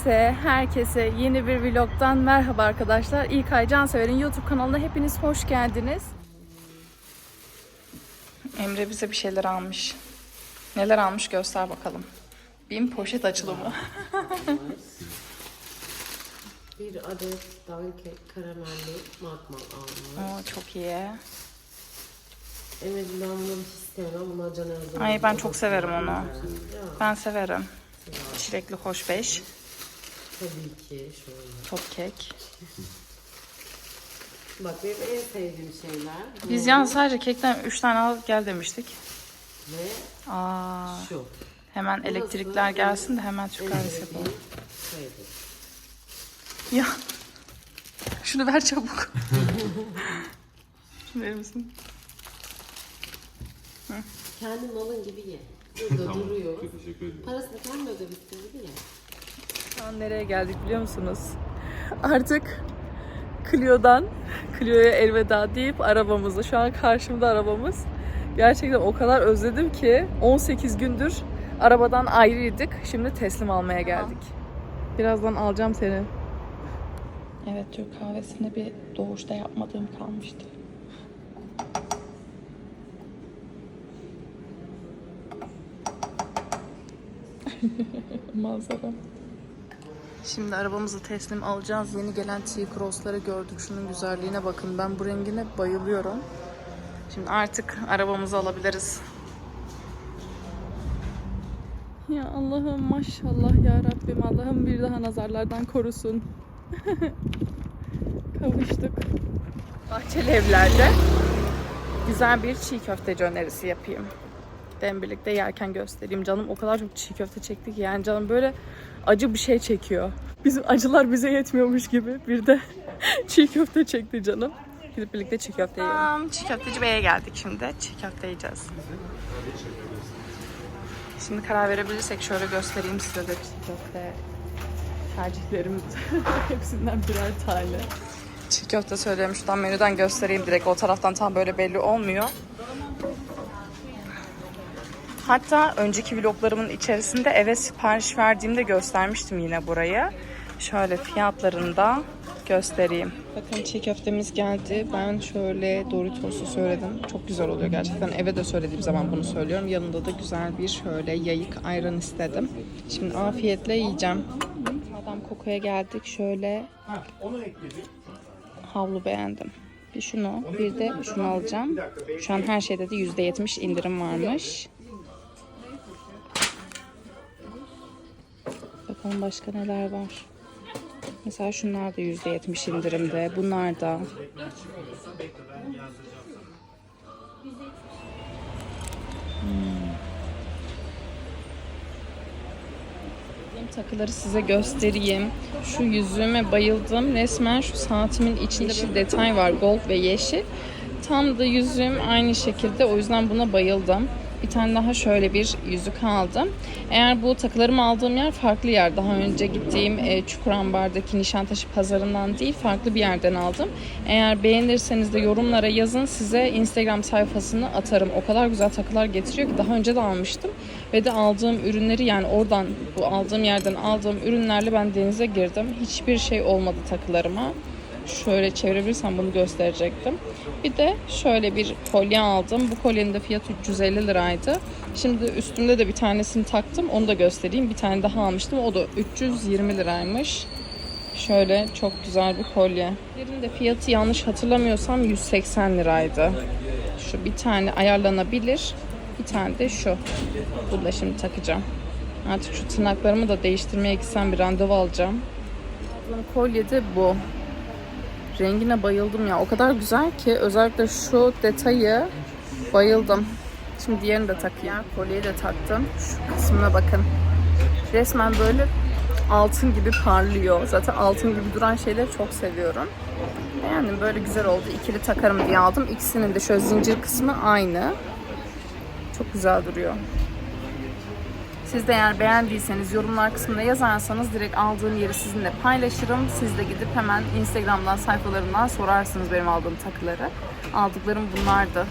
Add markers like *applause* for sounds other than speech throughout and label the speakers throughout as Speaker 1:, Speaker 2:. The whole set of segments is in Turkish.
Speaker 1: Hepinize, herkese yeni bir vlogdan merhaba arkadaşlar. İlkay Cansever'in YouTube kanalına hepiniz hoş geldiniz. Emre bize bir şeyler almış. Neler almış göster bakalım. Bin poşet açılımı. *laughs*
Speaker 2: Bir adet danke karamelli makmal almış.
Speaker 1: Oo, çok iyi.
Speaker 2: Evet ben bunu hiç istemem ama Caner Özden-
Speaker 1: Ay ben çok severim onu. Ben severim. Çilekli hoşbeş,
Speaker 2: tabii ki şöyle.
Speaker 1: top kek.
Speaker 2: Bak benim en sevdiğim şeyler bu
Speaker 1: Biz yalnız sadece kekten 3 tane al gel demiştik.
Speaker 2: ve
Speaker 1: Aa,
Speaker 2: şu.
Speaker 1: hemen elektrikler gelsin de hemen Türk kahvesi yapalım.
Speaker 2: şeydir.
Speaker 1: Ya. Şunu ver çabuk. Şunu verir misin?
Speaker 2: Kendin malın gibi ye. Burada duruyor.
Speaker 3: Teşekkür ederim.
Speaker 2: Parasını kendi ödemişsin gibi ye.
Speaker 1: Şu an nereye geldik biliyor musunuz? Artık Clio'dan Clio'ya elveda deyip arabamızı. Şu an karşımda arabamız. Gerçekten o kadar özledim ki 18 gündür arabadan ayrıydık. Şimdi teslim almaya geldik. Birazdan alacağım seni. Evet Türk kahvesini bir doğuşta yapmadığım kalmıştı. *laughs* Manzara. Şimdi arabamızı teslim alacağız. Yeni gelen T-Cross'ları gördük. Şunun güzelliğine bakın. Ben bu rengine bayılıyorum. Şimdi artık arabamızı alabiliriz. Ya Allah'ım maşallah ya Rabbim. Allah'ım bir daha nazarlardan korusun. *laughs* Kavuştuk. Bahçeli evlerde güzel bir çiğ köfteci önerisi yapayım. Dem birlikte yerken göstereyim. Canım o kadar çok çiğ köfte çekti ki yani canım böyle acı bir şey çekiyor. Bizim acılar bize yetmiyormuş gibi bir de *laughs* çiğ köfte çekti canım. Gidip birlikte çiğ köfte yiyelim. Tamam, çiğ köfteci beye geldik şimdi. Çiğ köfte yiyeceğiz. Şimdi karar verebilirsek şöyle göstereyim size de çiğ köfte tercihlerimiz. *laughs* Hepsinden birer tane. Çiğ köfte söylüyorum. Şuradan menüden göstereyim direkt. O taraftan tam böyle belli olmuyor. Hatta önceki vloglarımın içerisinde eve sipariş verdiğimde göstermiştim yine burayı. Şöyle fiyatlarını da göstereyim. Bakın çiğ köftemiz geldi. Ben şöyle Doritos'u söyledim. Çok güzel oluyor gerçekten. Eve de söylediğim zaman bunu söylüyorum. Yanında da güzel bir şöyle yayık ayran istedim. Şimdi afiyetle yiyeceğim. Adam Koko'ya geldik. Şöyle havlu beğendim. Bir şunu, bir de şunu alacağım. Şu an her şeyde de %70 indirim varmış. Bakalım başka neler var. Mesela şunlar da %70 indirimde. Bunlar da. Hmm. Takıları size göstereyim. Şu yüzüğüme bayıldım. Resmen şu saatimin içinde bir detay var. Gold ve yeşil. Tam da yüzüğüm aynı şekilde. O yüzden buna bayıldım. Bir tane daha şöyle bir yüzük aldım. Eğer bu takılarımı aldığım yer farklı yer. Daha önce gittiğim e, Çukurambar'daki Nişantaşı pazarından değil farklı bir yerden aldım. Eğer beğenirseniz de yorumlara yazın size Instagram sayfasını atarım. O kadar güzel takılar getiriyor ki daha önce de almıştım. Ve de aldığım ürünleri yani oradan bu aldığım yerden aldığım ürünlerle ben denize girdim. Hiçbir şey olmadı takılarıma. Şöyle çevirebilirsem bunu gösterecektim. Bir de şöyle bir kolye aldım. Bu kolyenin de fiyatı 350 liraydı. Şimdi üstümde de bir tanesini taktım. Onu da göstereyim. Bir tane daha almıştım. O da 320 liraymış. Şöyle çok güzel bir kolye. Birinin de fiyatı yanlış hatırlamıyorsam 180 liraydı. Şu bir tane ayarlanabilir. Bir tane de şu. Bunu da şimdi takacağım. Artık şu tırnaklarımı da değiştirmeye gitsem bir randevu alacağım. Kolye de bu. Rengine bayıldım ya. O kadar güzel ki özellikle şu detayı bayıldım. Şimdi diğerini de takayım. Kolyeyi de taktım. Şu kısmına bakın. Resmen böyle altın gibi parlıyor. Zaten altın gibi duran şeyleri çok seviyorum. Beğendim. Böyle güzel oldu. İkili takarım diye aldım. İkisinin de şöyle zincir kısmı aynı. Çok güzel duruyor. Siz de eğer beğendiyseniz yorumlar kısmına yazarsanız direkt aldığım yeri sizinle paylaşırım. Siz de gidip hemen Instagram'dan sayfalarından sorarsınız benim aldığım takıları. Aldıklarım bunlardı.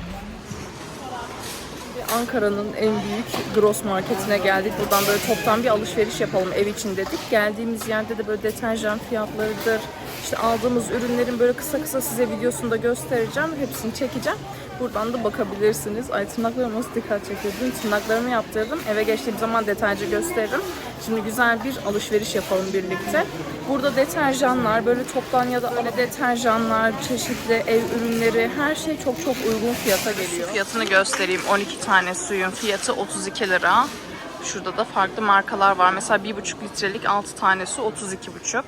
Speaker 1: Ankara'nın en büyük gross marketine geldik. Buradan böyle toptan bir alışveriş yapalım ev için dedik. Geldiğimiz yerde de böyle deterjan fiyatlarıdır. İşte aldığımız ürünlerin böyle kısa kısa size videosunu da göstereceğim. Hepsini çekeceğim. Buradan da bakabilirsiniz. Ay tırnaklarım nasıl dikkat çekiyor. Dün tırnaklarımı yaptırdım. Eve geçtiğim zaman detaylıca gösteririm. Şimdi güzel bir alışveriş yapalım birlikte. Burada deterjanlar, böyle toptan ya da ara deterjanlar, çeşitli ev ürünleri, her şey çok çok uygun fiyata geliyor. Fiyatını göstereyim. 12 tane suyun fiyatı 32 lira. Şurada da farklı markalar var. Mesela 1,5 litrelik 6 tanesi 32,5.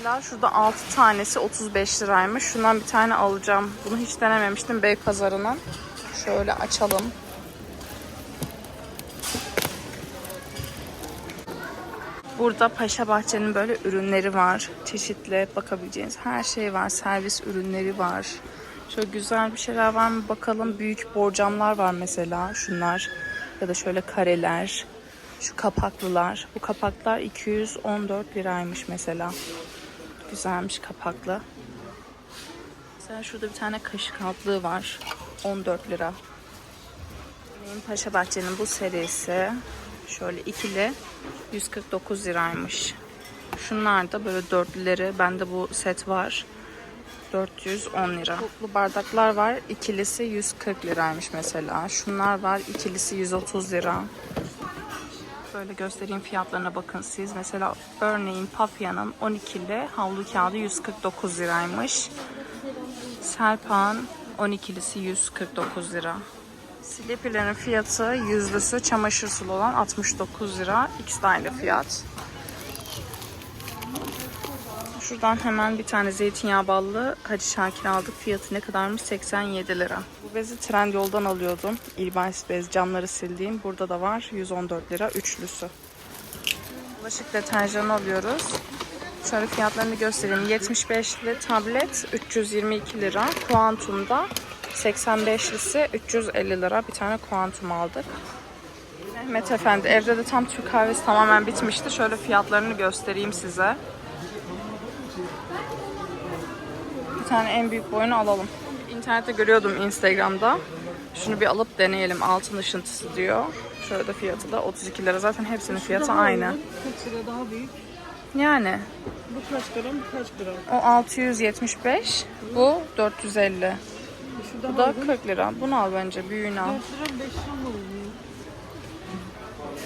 Speaker 1: Mesela şurada 6 tanesi 35 liraymış. Şundan bir tane alacağım. Bunu hiç denememiştim Beypazarı'nın. Şöyle açalım. Burada Paşa Bahçe'nin böyle ürünleri var. Çeşitli bakabileceğiniz her şey var. Servis ürünleri var. Şöyle güzel bir şeyler var mı bakalım. Büyük borcamlar var mesela. Şunlar. Ya da şöyle kareler. Şu kapaklılar. Bu kapaklar 214 liraymış mesela. Güzelmiş kapaklı. Mesela şurada bir tane kaşık altlığı var. 14 lira. Paşa Bahçe'nin bu serisi şöyle ikili 149 liraymış. Şunlar da böyle dörtlüleri. Bende bu set var. 410 lira. Toplu bardaklar var. İkilisi 140 liraymış mesela. Şunlar var. İkilisi 130 lira. Böyle göstereyim fiyatlarına bakın siz. Mesela örneğin Papya'nın 12'li havlu kağıdı 149 liraymış. Serpan 12'lisi 149 lira. Sleepy'lerin fiyatı yüzlüsü çamaşır sulu olan 69 lira. İkisi de aynı fiyat. Şuradan hemen bir tane zeytinyağı ballı Hacı Şakir aldık. Fiyatı ne kadarmış? 87 lira. Bezi Trendyol'dan alıyordum. İlbans bez camları sildiğim. Burada da var. 114 lira üçlüsü. Bulaşık deterjanı alıyoruz. Şöyle fiyatlarını göstereyim. 75'li tablet 322 lira. Kuantum'da 85'lisi 350 lira. Bir tane kuantum aldık. Mehmet Efendi evde de tam Türk kahvesi tamamen bitmişti. Şöyle fiyatlarını göstereyim size. Bir tane en büyük boyunu alalım. İnternette görüyordum Instagram'da. Şunu bir alıp deneyelim. Altın ışıntısı diyor. Şöyle de fiyatı da 32 lira. Zaten hepsinin fiyatı aynı.
Speaker 3: Kaç lira daha büyük?
Speaker 1: Yani
Speaker 3: Bu kaç gram, bu kaç gram?
Speaker 1: o 675, bu 450.
Speaker 3: Şu
Speaker 1: Bu
Speaker 3: daha
Speaker 1: da 40 lira. Bunu al bence. Büyüğünü al.
Speaker 3: 4 lira 5 lira mı?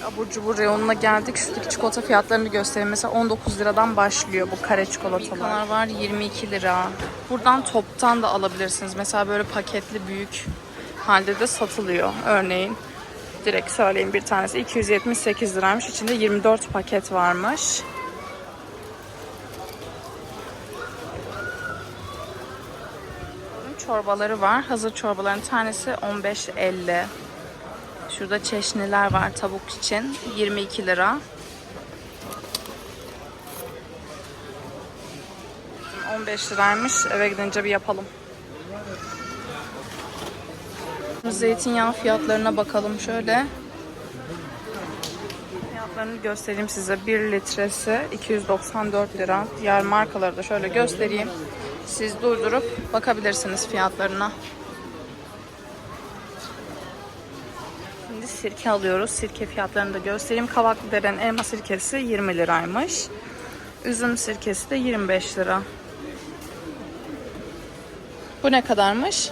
Speaker 1: Abur cubur reyonuna geldik. Şuradaki çikolata fiyatlarını göstereyim. Mesela 19 liradan başlıyor bu kare çikolatalar. var 22 lira. Buradan toptan da alabilirsiniz. Mesela böyle paketli büyük halde de satılıyor. Örneğin direkt söyleyeyim bir tanesi 278 liraymış. İçinde 24 paket varmış. Çorbaları var. Hazır çorbaların tanesi 15.50. Şurada çeşniler var tavuk için. 22 lira. 15 liraymış. Eve gidince bir yapalım. Zeytinyağı fiyatlarına bakalım şöyle. Fiyatlarını göstereyim size. 1 litresi 294 lira. Diğer markaları da şöyle göstereyim. Siz durdurup bakabilirsiniz fiyatlarına. Şimdi sirke alıyoruz. Sirke fiyatlarını da göstereyim. Kavaklıdere'nin elma sirkesi 20 liraymış. Üzüm sirkesi de 25 lira. Bu ne kadarmış?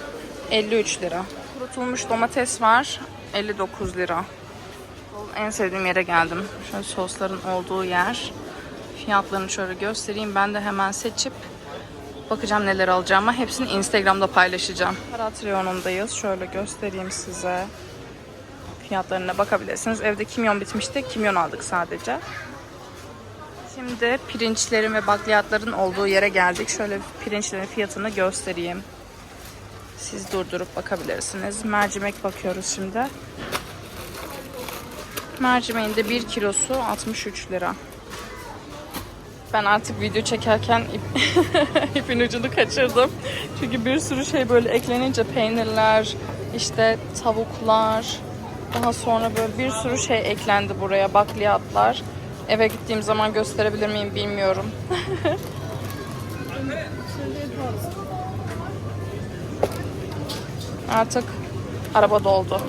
Speaker 1: 53 lira. Kurutulmuş domates var. 59 lira. En sevdiğim yere geldim. Şöyle sosların olduğu yer. Fiyatlarını şöyle göstereyim. Ben de hemen seçip bakacağım neler alacağıma. Hepsini Instagram'da paylaşacağım. Karat reyonundayız. Şöyle göstereyim size. Fiyatlarına bakabilirsiniz. Evde kimyon bitmişti. Kimyon aldık sadece. Şimdi pirinçlerin ve bakliyatların olduğu yere geldik. Şöyle pirinçlerin fiyatını göstereyim. Siz durdurup bakabilirsiniz. Mercimek bakıyoruz şimdi. Mercimeğin de 1 kilosu 63 lira. Ben artık video çekerken ip, *laughs* ipin ucunu kaçırdım. Çünkü bir sürü şey böyle eklenince peynirler, işte tavuklar, daha sonra böyle bir sürü şey eklendi buraya. Bakliyatlar. Eve gittiğim zaman gösterebilir miyim bilmiyorum. *laughs* Artık araba doldu.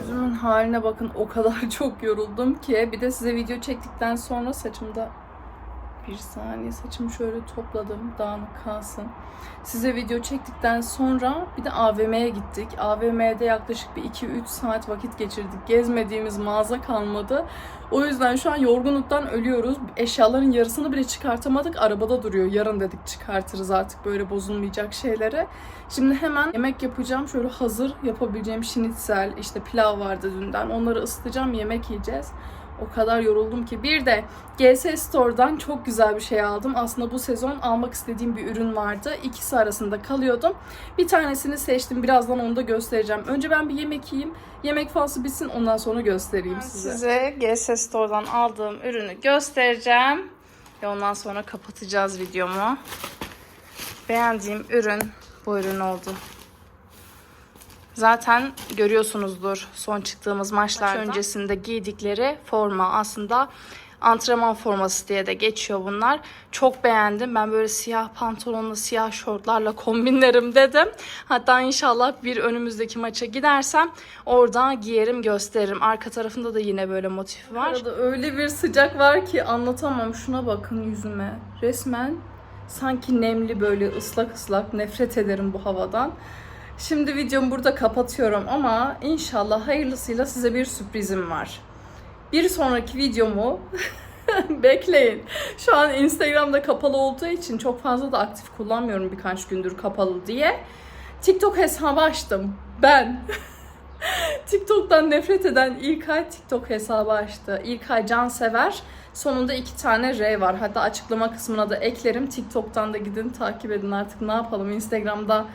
Speaker 1: Yüzümün haline bakın o kadar *laughs* çok yoruldum ki. Bir de size video çektikten sonra saçımda bir saniye saçımı şöyle topladım dağınık kalsın. Size video çektikten sonra bir de AVM'ye gittik. AVM'de yaklaşık bir 2-3 saat vakit geçirdik. Gezmediğimiz mağaza kalmadı. O yüzden şu an yorgunluktan ölüyoruz. Eşyaların yarısını bile çıkartamadık. Arabada duruyor. Yarın dedik çıkartırız artık böyle bozulmayacak şeyleri. Şimdi hemen yemek yapacağım. Şöyle hazır yapabileceğim şinitsel, işte pilav vardı dünden. Onları ısıtacağım, yemek yiyeceğiz. O kadar yoruldum ki. Bir de GS Store'dan çok güzel bir şey aldım. Aslında bu sezon almak istediğim bir ürün vardı. İkisi arasında kalıyordum. Bir tanesini seçtim. Birazdan onu da göstereceğim. Önce ben bir yemek yiyeyim. Yemek faslı bitsin ondan sonra göstereyim size. Size GS Store'dan aldığım ürünü göstereceğim. Ve ondan sonra kapatacağız videomu. Beğendiğim ürün bu ürün oldu. Zaten görüyorsunuzdur son çıktığımız maçlar öncesinde giydikleri forma aslında antrenman forması diye de geçiyor bunlar. Çok beğendim. Ben böyle siyah pantolonla siyah şortlarla kombinlerim dedim. Hatta inşallah bir önümüzdeki maça gidersem orada giyerim gösteririm. Arka tarafında da yine böyle motif var. Arada öyle bir sıcak var ki anlatamam. Şuna bakın yüzüme. Resmen sanki nemli böyle ıslak ıslak nefret ederim bu havadan. Şimdi videomu burada kapatıyorum ama inşallah hayırlısıyla size bir sürprizim var. Bir sonraki videomu *laughs* bekleyin. Şu an Instagram'da kapalı olduğu için çok fazla da aktif kullanmıyorum birkaç gündür kapalı diye. TikTok hesabı açtım. Ben. *laughs* TikTok'tan nefret eden İlkay TikTok hesabı açtı. İlkay Cansever. Sonunda iki tane R var. Hatta açıklama kısmına da eklerim. TikTok'tan da gidin takip edin artık ne yapalım. Instagram'da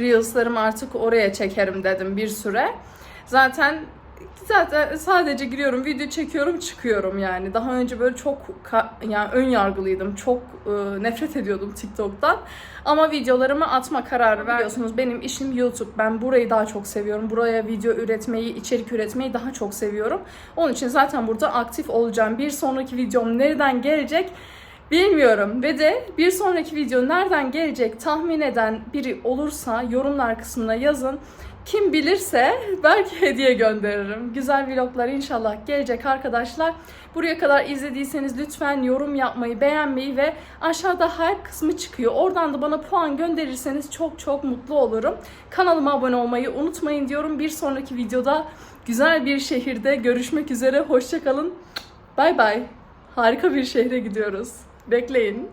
Speaker 1: Reels'larımı artık oraya çekerim dedim bir süre. Zaten zaten sadece giriyorum, video çekiyorum, çıkıyorum yani. Daha önce böyle çok yani ön yargılıydım. Çok e, nefret ediyordum TikTok'tan. Ama videolarımı atma kararı veriyorsunuz. Benim işim YouTube. Ben burayı daha çok seviyorum. Buraya video üretmeyi, içerik üretmeyi daha çok seviyorum. Onun için zaten burada aktif olacağım. Bir sonraki videom nereden gelecek? Bilmiyorum ve de bir sonraki video nereden gelecek tahmin eden biri olursa yorumlar kısmına yazın. Kim bilirse belki *laughs* hediye gönderirim. Güzel vloglar inşallah gelecek arkadaşlar. Buraya kadar izlediyseniz lütfen yorum yapmayı, beğenmeyi ve aşağıda her kısmı çıkıyor. Oradan da bana puan gönderirseniz çok çok mutlu olurum. Kanalıma abone olmayı unutmayın diyorum. Bir sonraki videoda güzel bir şehirde görüşmek üzere. Hoşçakalın. Bay bay. Harika bir şehre gidiyoruz. Bekleyin.